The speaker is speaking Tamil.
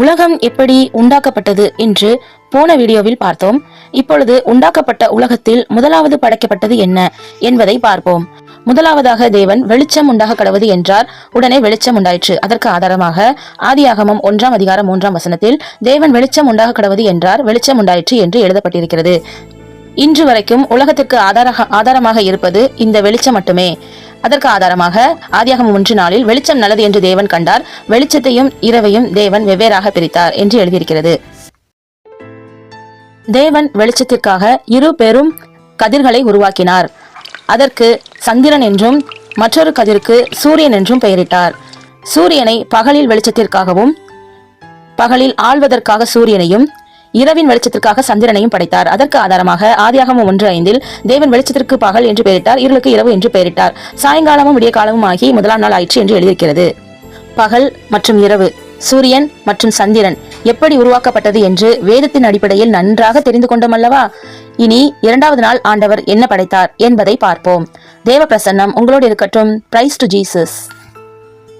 உலகம் எப்படி உண்டாக்கப்பட்டது என்று போன வீடியோவில் பார்த்தோம். இப்பொழுது உண்டாக்கப்பட்ட உலகத்தில் முதலாவது படைக்கப்பட்டது என்ன என்பதை பார்ப்போம். முதலாவதாக தேவன் வெளிச்சம் உண்டாக கடவுது என்றார். உடனே வெளிச்சம் உண்டாயிற்று. அதற்கு ஆதாரமாக ஆதியாகமம் ஒன்றாம் அதிகாரம் மூன்றாம் வசனத்தில் தேவன் வெளிச்சம் உண்டாக கடவுது என்றார். வெளிச்சம் உண்டாயிற்று என்று எழுதப்பட்டிருக்கிறது. இன்று வரைக்கும் உலகத்திற்கு ஆதார ஆதாரமாக இருப்பது இந்த வெளிச்சம் மட்டுமே. அதற்கு ஆதாரமாக ஆதியாகமம் ஒன்று நாளில் வெளிச்சம் நல்லது என்று தேவன் கண்டார். வெளிச்சத்தையும் இரவையும் தேவன் வெவ்வேறாக பிரித்தார் என்று எழுதியிருக்கிறது. தேவன் வெளிச்சத்திற்காக இரு பெரும் கதிர்களை உருவாக்கினார். அதற்கு சந்திரன் என்றும் மற்றொரு கதிருக்கு சூரியன் என்றும் பெயரிட்டார். சூரியனை பகலில் வெளிச்சத்திற்காகவும் பகலில் ஆள்வதற்காக சூரியனையும் இரவின் வெளிச்சத்திற்காக சந்திரனையும் படைத்தார். அதற்கு ஆதாரமாக ஆதியாகமம் ஒன்று ஐந்தில் தேவன் வெளிச்சத்திற்கு பகல் என்று பெயரிட்டார் இருளுக்கு இரவு என்று பெயரிட்டார். சாயங்காலமும் விடிய காலமும் ஆகி முதலாம் நாள் ஆயிற்று என்று எழுதியிருக்கிறது. பகல் மற்றும் இரவு சூரியன் மற்றும் சந்திரன் எப்படி உருவாக்கப்பட்டது என்று வேதத்தின் அடிப்படையில் நன்றாக தெரிந்து கொண்டோம் அல்லவா? இனி இரண்டாவது நாள் ஆண்டவர் என்ன படைத்தார் என்பதை பார்ப்போம். தேவ பிரசன்னம் உங்களோடு இருக்கட்டும். Price to Jesus